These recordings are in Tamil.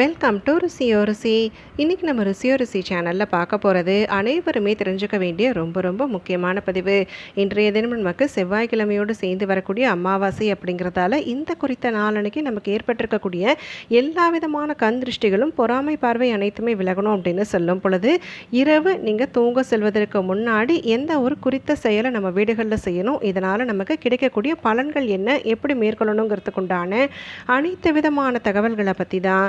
வெல்கம் டு ருசியோ ருசி இன்றைக்கி நம்ம ருசியோ ருசி சேனலில் பார்க்க போகிறது அனைவருமே தெரிஞ்சுக்க வேண்டிய ரொம்ப ரொம்ப முக்கியமான பதிவு. இன்றைய தினம் நமக்கு செவ்வாய்க்கிழமையோடு சேர்ந்து வரக்கூடிய அமாவாசை அப்படிங்கிறதால இந்த குறித்த நாளன்னைக்கு நமக்கு ஏற்பட்டிருக்கக்கூடிய எல்லா விதமான கண் திருஷ்டிகளும் பொறாமை பார்வை அனைத்துமே விலகணும் அப்படின்னு சொல்லும் பொழுது இரவு நீங்கள் தூங்க செல்வதற்கு முன்னாடி எந்த ஒரு குறித்த செயலை நம்ம வீடுகளில் செய்யணும் இதனால் நமக்கு கிடைக்கக்கூடிய பலன்கள் என்ன எப்படி மேற்கொள்ளணுங்கிறதுக்குண்டான அனைத்து விதமான தகவல்களை பற்றி தான்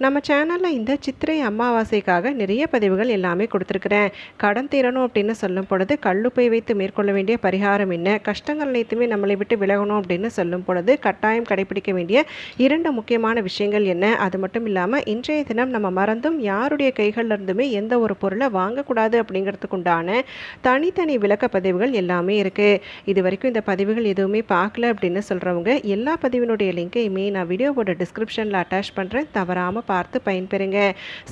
நம்ம சேனலில் இந்த சித்திரை அமாவாசைக்காக நிறைய பதிவுகள் எல்லாமே கொடுத்துருக்குறேன். கடன் தீரணும் அப்படின்னு சொல்லும் பொழுது கல்லுப்பை வைத்து மேற்கொள்ள வேண்டிய பரிகாரம் என்ன? கஷ்டங்கள் அனைத்துமே நம்மளை விட்டு விலகணும் அப்படின்னு சொல்லும் பொழுது கட்டாயம் கடைபிடிக்க வேண்டிய இரண்டு முக்கியமான விஷயங்கள் என்ன? அது மட்டும் இல்லாமல் இன்றைய தினம் நம்ம மறந்தும் யாருடைய கைகளில் இருந்துமே எந்த ஒரு பொருளை வாங்கக்கூடாது அப்படிங்கிறதுக்குண்டான தனித்தனி விளக்க பதிவுகள் எல்லாமே இருக்குது இது வரைக்கும் இந்த பதிவுகள் எதுவுமே பார்க்கல அப்படின்னு சொல்கிறவங்க எல்லா பதிவினுடைய லிங்கையுமே நான் வீடியோவோட டிஸ்கிரிப்ஷனில் அட்டாச் பண்ணுறேன் தவறாமல் பார்த்து பயன்பெறுங்க.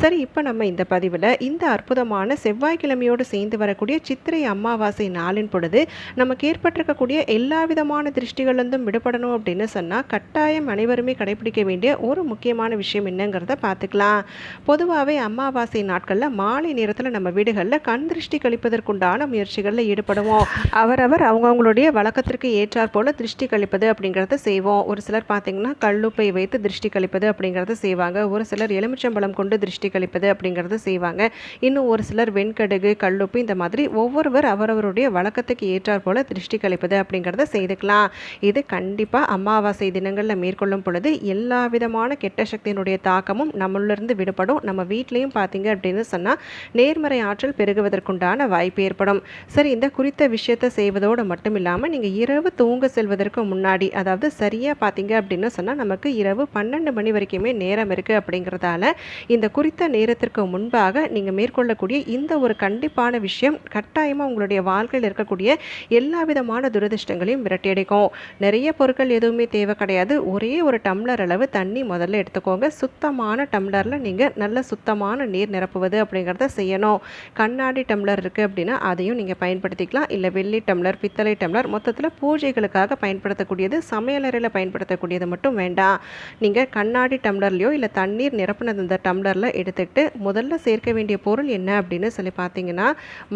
சரி இப்போ நம்ம இந்த பதிவில் இந்த அற்புதமான செவ்வாய்க்கிழமையோடு சேர்ந்து வரக்கூடிய சித்திரை அமாவாசை நாளின் பொழுது நமக்கு ஏற்பட்டிருக்கக்கூடிய எல்லா விதமான திருஷ்டிகளிலிருந்தும் விடுபடணும் அப்படின்னு சொன்னால் கட்டாயம் அனைவருமே கடைபிடிக்க வேண்டிய ஒரு முக்கியமான விஷயம் என்னங்கிறத பார்த்துக்கலாம். பொதுவாகவே அமாவாசை நாட்களில் மாலை நேரத்தில் நம்ம வீடுகளில் கண் திருஷ்டி கழிப்பதற்குண்டான முயற்சிகளில் ஈடுபடுவோம். அவரவர் அவங்கவுங்களுடைய வழக்கத்திற்கு ஏற்றாற் போல திருஷ்டி கழிப்பது அப்படிங்கிறத செய்வோம். ஒரு சிலர் பார்த்தீங்கன்னா கல்லுப்பை வைத்து திருஷ்டி கழிப்பது அப்படிங்கிறத செய்வாங்க. ஒரு சிலர் எலுமிச்சம்பழம் கொண்டு திருஷ்டி கழிப்பது அப்படிங்கிறத செய்வாங்க. இன்னும் ஒரு சிலர் வெண்கடுகு கல்லுப்பு இந்த மாதிரி ஒவ்வொருவர் அவரவருடைய வழக்கத்துக்கு ஏற்றாற் போல திருஷ்டி கழிப்பது அப்படிங்கிறத செய்துக்கலாம். இது கண்டிப்பாக அமாவாசை தினங்களில் மேற்கொள்ளும் பொழுது எல்லா விதமான கெட்ட சக்தியினுடைய தாக்கமும் நம்மளிருந்து விடுபடும். நம்ம வீட்லேயும் பார்த்தீங்க அப்படின்னு சொன்னால் நேர்மறை ஆற்றல் பெருகுவதற்குண்டான வாய்ப்பு ஏற்படும். சரி இந்த குறித்த விஷயத்தை செய்வதோடு மட்டும் இல்லாமல் நீங்கள் இரவு தூங்க செல்வதற்கு முன்னாடி அதாவது சரியாக பார்த்தீங்க அப்படின்னு சொன்னால் நமக்கு இரவு பன்னெண்டு மணி வரைக்குமே நேரம் இருக்குது அப்படிங்கிறதால இந்த குறித்த நேரத்திற்கு முன்பாக நீங்கள் மேற்கொள்ளக்கூடிய இந்த ஒரு கண்டிப்பான விஷயம் கட்டாயமாக உங்களுடைய வாழ்க்கையில் இருக்கக்கூடிய எல்லா விதமான துரதிர்ஷ்டங்களையும் விரட்டியடிக்கும் நிறைய பொருட்கள் எதுவுமே தேவை கிடையாது. ஒரே ஒரு டம்ளர் அளவு தண்ணி முதல்ல எடுத்துக்கோங்க. சுத்தமான டம்ளரில் நீங்கள் நல்ல சுத்தமான நீர் நிரப்புவது அப்படிங்கிறத செய்யணும். கண்ணாடி டம்ளர் இருக்குது அப்படின்னா அதையும் நீங்கள் பயன்படுத்திக்கலாம். இல்லை வெள்ளி டம்ளர் பித்தளை டம்ளர் மொத்தத்தில் பூஜைகளுக்காக பயன்படுத்தக்கூடியது சமையலறையில் பயன்படுத்தக்கூடியது மட்டும் வேண்டாம். நீங்கள் கண்ணாடி டம்ளர்லையோ இல்லை தண்ணி தண்ணீர் நிரப்பினது இந்த டம்ளரில் எடுத்துக்கிட்டு முதல்ல சேர்க்க வேண்டிய பொருள் என்ன அப்படின்னு சொல்லி பார்த்தீங்கன்னா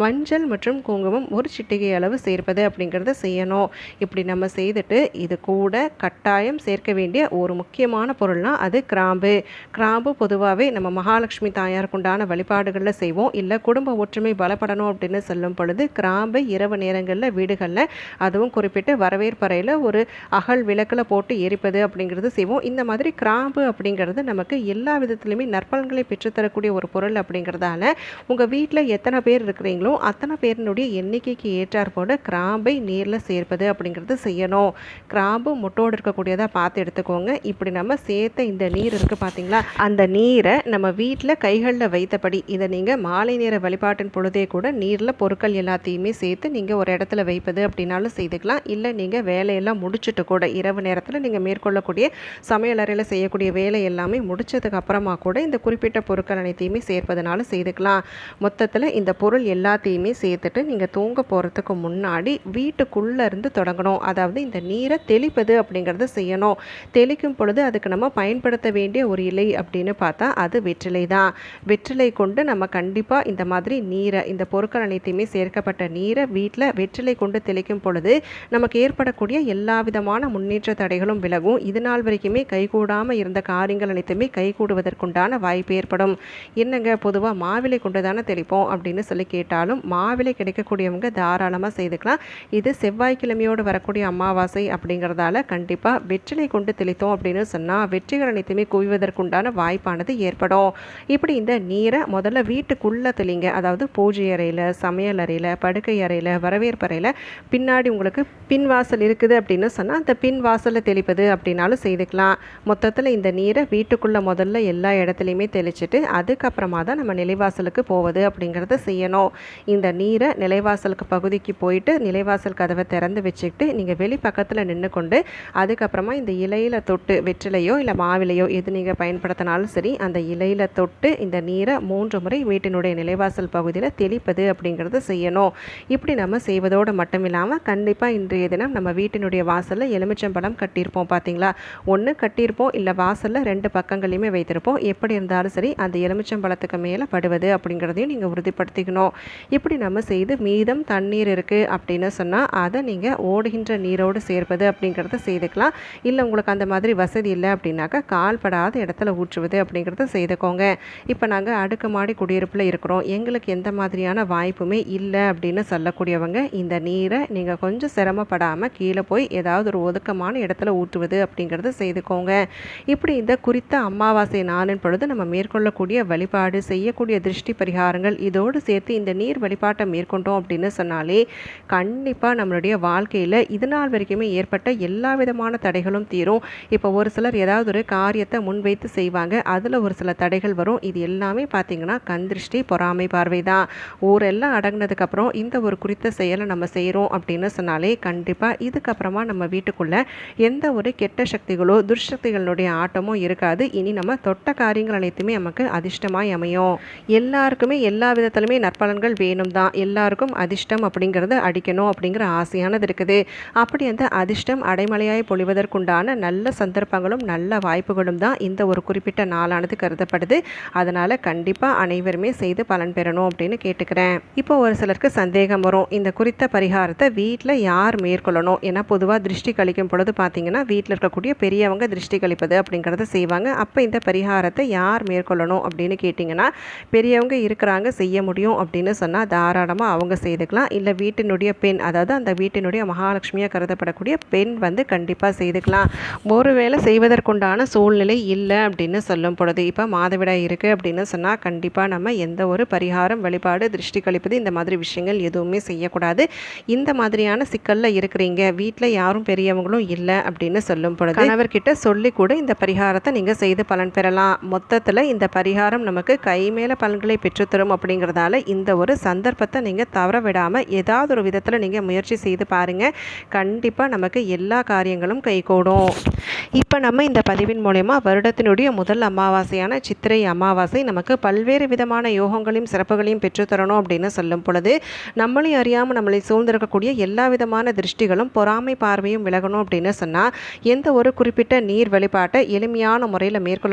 மஞ்சள் மற்றும் குங்குமம் ஒரு சிட்டிகை அளவு சேர்ப்பது அப்படிங்கிறத செய்யணும். இப்படி நம்ம செய்துட்டு இது கூட கட்டாயம் சேர்க்க வேண்டிய ஒரு முக்கியமான பொருள்னால் அது கிராம்பு. கிராம்பு பொதுவாகவே நம்ம மகாலட்சுமி தாயாருக்குண்டான வழிபாடுகளில் செய்வோம். இல்லை குடும்ப ஒற்றுமை பலப்படணும் அப்படின்னு சொல்லும் பொழுது கிராம்பு இரவு நேரங்களில் வீடுகளில் அதுவும் குறிப்பிட்டு வரவேற்பறையில் ஒரு அகல் விளக்கில் போட்டு எரிப்பது அப்படிங்கிறது செய்வோம். இந்த மாதிரி கிராம்பு அப்படிங்கிறது நமக்கு எல்லா விதத்துலையுமே நற்பலன்களை பெற்றுத்தரக்கூடிய ஒரு பொருள் அப்படிங்கிறதால உங்கள் வீட்டில் எத்தனை பேர் இருக்கிறீங்களோ அத்தனை பேரினுடைய எண்ணிக்கைக்கு ஏற்றார் போல கிராம்பை நீரில் சேர்ப்பது அப்படிங்கிறது செய்யணும். கிராம்பு முட்டோடு இருக்கக்கூடியதாக பார்த்து எடுத்துக்கோங்க. இப்படி நம்ம சேர்த்த இந்த நீர் இருக்குது பார்த்தீங்களா அந்த நீரை நம்ம வீட்டில் கைகளில் வைத்தபடி இதை நீங்கள் மாலை நேர வழிபாட்டின் பொழுதே கூட நீரில் பொருட்கள் எல்லாத்தையுமே சேர்த்து நீங்கள் ஒரு இடத்துல வைப்பது அப்படின்னாலும் செய்துக்கலாம். இல்லை நீங்கள் வேலையெல்லாம் முடிச்சுட்டு கூட இரவு நேரத்தில் நீங்கள் மேற்கொள்ளக்கூடிய சமையலறையில் செய்யக்கூடிய வேலை எல்லாமே முடிச்சதுக்கு அப்புறமா கூட இந்த குறிப்பிட்ட பொருட்கள் அனைத்தையுமே சேர்ப்பதனால செய்துக்கலாம். மொத்தத்தில் இந்த பொருள் எல்லாத்தையுமே சேர்த்துட்டு நீங்கள் தூங்க போகிறதுக்கு முன்னாடி வீட்டுக்குள்ளே இருந்து தொடங்கணும். அதாவது இந்த நீரை தெளிப்பது அப்படிங்கிறத செய்யணும். தெளிக்கும் பொழுது அதுக்கு நம்ம பயன்படுத்த வேண்டிய ஒரு இலை அப்படின்னு பார்த்தா அது வெற்றிலை தான். வெற்றிலை கொண்டு நம்ம கண்டிப்பாக இந்த மாதிரி நீரை இந்த பொருட்கள் அனைத்தையுமே சேர்க்கப்பட்ட நீரை வீட்டில் வெற்றிலை கொண்டு தெளிக்கும் பொழுது நமக்கு ஏற்படக்கூடிய எல்லா விதமான முன்னேற்ற தடைகளும் விலகும். இது நாள் வரைக்குமே கைகூடாமல் இருந்த காரியங்கள் அனைத்துமே கைகூடுவதற்குண்டான வாய்ப்பு ஏற்படும். என்னங்க பொதுவாக மாவிலை கொண்டு தானே தெளிப்போம் அப்படின்னு சொல்லி கேட்டாலும் மாவிலை கிடைக்கக்கூடியவங்க தாராளமாக செய்துக்கலாம். இது செவ்வாய்க்கிழமையோடு வரக்கூடிய அமாவாசை அப்படிங்கிறதால கண்டிப்பாக வெற்றிலை கொண்டு தெளித்தோம் அப்படின்னு சொன்னால் வெற்றிகள் அனைத்துமே குவிவதற்குண்டான வாய்ப்பானது ஏற்படும். இப்படி இந்த நீரை முதல்ல வீட்டுக்குள்ளே தெளிங்க. அதாவது பூஜை அறையில் சமையல் அறையில் படுக்கை அறையில் வரவேற்பறையில் பின்னாடி உங்களுக்கு பின் வாசல் இருக்குது அப்படின்னு சொன்னால் அந்த பின் வாசலில் தெளிப்பது அப்படின்னாலும் செய்துக்கலாம். மொத்தத்தில் இந்த நீரை வீட்டுக்குள்ளே முதல்ல முதல்ல எல்லா இடத்துலையுமே தெளிச்சுட்டு அதுக்கப்புறமா தான் நம்ம நிலைவாசலுக்கு போவது அப்படிங்கிறத செய்யணும். இந்த நீரை நிலைவாசலுக்கு பகுதிக்கு போயிட்டு நிலைவாசல் கதவை திறந்து வச்சுக்கிட்டு நீங்கள் வெளி பக்கத்தில் நின்று கொண்டு அதுக்கப்புறமா இந்த இலையில் தொட்டு வெற்றிலையோ இல்லை மாவிலையோ எது நீங்கள் பயன்படுத்தினாலும் சரி அந்த இலையில் தொட்டு இந்த நீரை மூன்று முறை வீட்டினுடைய நிலைவாசல் பகுதியில் தெளிப்பது அப்படிங்கிறத செய்யணும். இப்படி நம்ம செய்வதோடு மட்டும் இல்லாமல் கண்டிப்பாக இன்றைய தினம் நம்ம வீட்டினுடைய வாசலில் எலுமிச்சம்பழம் கட்டியிருப்போம் பார்த்தீங்களா ஒன்று கட்டியிருப்போம் இல்லை வாசலில் ரெண்டு பக்கங்களையுமே வைத்திருப்போம். எப்படி இருந்தாலும் சரி அந்த எலுமிச்சம்பழத்துக்கு மேலே படுவது அப்படிங்கிறதையும் நீங்கள் உறுதிப்படுத்திக்கணும். இப்படி நம்ம செய்து மீதம் தண்ணீர் இருக்குது அப்படின்னு சொன்னால் அதை நீங்கள் ஓடுகின்ற நீரோடு சேர்ப்பது அப்படிங்கிறத செய்துக்கலாம். இல்லை உங்களுக்கு அந்த மாதிரி வசதி இல்லை அப்படின்னாக்கா கால்படாத இடத்துல ஊற்றுவது அப்படிங்கிறத செய்துக்கோங்க. இப்போ நாங்கள் அடுக்குமாடி குடியிருப்பில் இருக்கிறோம். எங்களுக்கு எந்த மாதிரியான வாய்ப்புமே இல்லை அப்படின்னு சொல்லக்கூடியவங்க இந்த நீரை நீங்கள் கொஞ்சம் சிரமப்படாமல் கீழே போய் ஏதாவது ஒரு ஒதுக்கமான இடத்துல ஊற்றுவது அப்படிங்கிறத செய்துக்கோங்க. இப்படி இந்த குறித்த அமாவாசை நாளின் பொழுது நம்ம மேற்கொள்ளக்கூடிய வழிபாடு செய்யக்கூடிய திருஷ்டி பரிகாரங்கள் இதோடு சேர்த்து இந்த நீர் வழிபாட்டை மேற்கொண்டோம் அப்படின்னு சொன்னாலே கண்டிப்பாக நம்மளுடைய வாழ்க்கையில் இது நாள் வரைக்குமே ஏற்பட்ட எல்லா விதமான தடைகளும் தீரும். இப்போ ஒரு சிலர் ஏதாவது ஒரு காரியத்தை முன்வைத்து செய்வாங்க. அதில் ஒரு சில தடைகள் வரும். இது எல்லாமே பார்த்திங்கன்னா கந்திருஷ்டி பொறாமை பார்வை தான். ஊரெல்லாம் அடங்கினதுக்கப்புறம் இந்த ஒரு குறித்த செயலை நம்ம செய்கிறோம் அப்படின்னு சொன்னாலே கண்டிப்பாக இதுக்கப்புறமா நம்ம வீட்டுக்குள்ளே எந்த ஒரு கெட்ட சக்திகளோ துர்சக்திகளுடைய ஆட்டமோ இருக்காது. இனி நம்ம தொட்ட காரியங்கள் அனைத்துமே நமக்கு அதிர்ஷ்டமாய் அமையும். எல்லாருக்குமே எல்லா விதத்திலுமே நற்பலன்கள் வேணும் தான் எல்லாருக்கும் அதிர்ஷ்டம் அப்படிங்கிறது அடிக்கணும் அப்படிங்கிற ஆசையானது இருக்குது. அப்படி அந்த அதிர்ஷ்டம் அடைமலையாய் பொழிவதற்குண்டான நல்ல சந்தர்ப்பங்களும் நல்ல வாய்ப்புகளும் தான் இந்த ஒரு குறிப்பிட்ட நாளானது கருதப்படுது. அதனால் கண்டிப்பாக அனைவருமே செய்து பலன் பெறணும் அப்படின்னு கேட்டுக்கிறேன். இப்போ ஒரு சிலருக்கு சந்தேகம் வரும். இந்த குறித்த பரிகாரத்தை வீட்டில் யார் மேற்கொள்ளணும்? ஏன்னா பொதுவாக திருஷ்டி கழிக்கும் பொழுது பார்த்தீங்கன்னா வீட்டில் இருக்கக்கூடிய பெரியவங்க திருஷ்டி கழிப்பது அப்படிங்கிறத செய்வாங்க. அப்போ இந்த பரிகாரத்தை யார் மேற்கொள்ளணும் அப்படின்னு கேட்டிங்கன்னா பெரியவங்க இருக்கிறாங்க செய்ய முடியும் அப்படின்னு சொன்னால் தாராளமாக அவங்க செய்துக்கலாம். இல்லை வீட்டினுடைய பெண் அதாவது அந்த வீட்டினுடைய மகாலட்சுமியாக கருதப்படக்கூடிய பெண் வந்து கண்டிப்பாக செய்துக்கலாம். ஒருவேளை செய்வதற்குண்டான சூழ்நிலை இல்லை அப்படின்னு சொல்லும் பொழுது இப்போ மாதவிடாய் இருக்குது அப்படின்னு சொன்னால் கண்டிப்பாக நம்ம எந்த ஒரு பரிகாரம் வழிபாடு திருஷ்டி கழிப்பது இந்த மாதிரி விஷயங்கள் எதுவுமே செய்யக்கூடாது. இந்த மாதிரியான சிக்கலில் இருக்கிறீங்க வீட்டில் யாரும் பெரியவங்களும் இல்லை அப்படின்னு சொல்லும் பொழுது கணவர்கிட்ட சொல்லி கூட இந்த பரிகாரத்தை நீங்கள் செய்து பலன் பெறலாம் மொத்தத்தில் இந்த பரிகாரம் நமக்கு கை மேலே பலன்களை பெற்றுத்தரும் அப்படிங்கிறதால இந்த ஒரு சந்தர்ப்பத்தை நீங்கள் தவற விடாமல் ஏதாவது ஒரு விதத்தில் நீங்கள் முயற்சி செய்து பாருங்கள் கண்டிப்பாக நமக்கு எல்லா காரியங்களும் கைகூடும். இப்போ நம்ம இந்த பதிவின் மூலயமா வருடத்தினுடைய முதல் அமாவாசையான சித்திரை அமாவாசை நமக்கு பல்வேறு விதமான யோகங்களையும் சிறப்புகளையும் பெற்றுத்தரணும் அப்படின்னு சொல்லும் பொழுது நம்மளையும் அறியாமல் நம்மளை சூழ்ந்திருக்கக்கூடிய எல்லா விதமான திருஷ்டிகளும் பொறாமை பார்வையும் விலகணும் அப்படின்னு சொன்னால் எந்த ஒரு குறிப்பிட்ட நீர் வழிபாட்டை எளிமையான முறையில் மேற்கொள்ள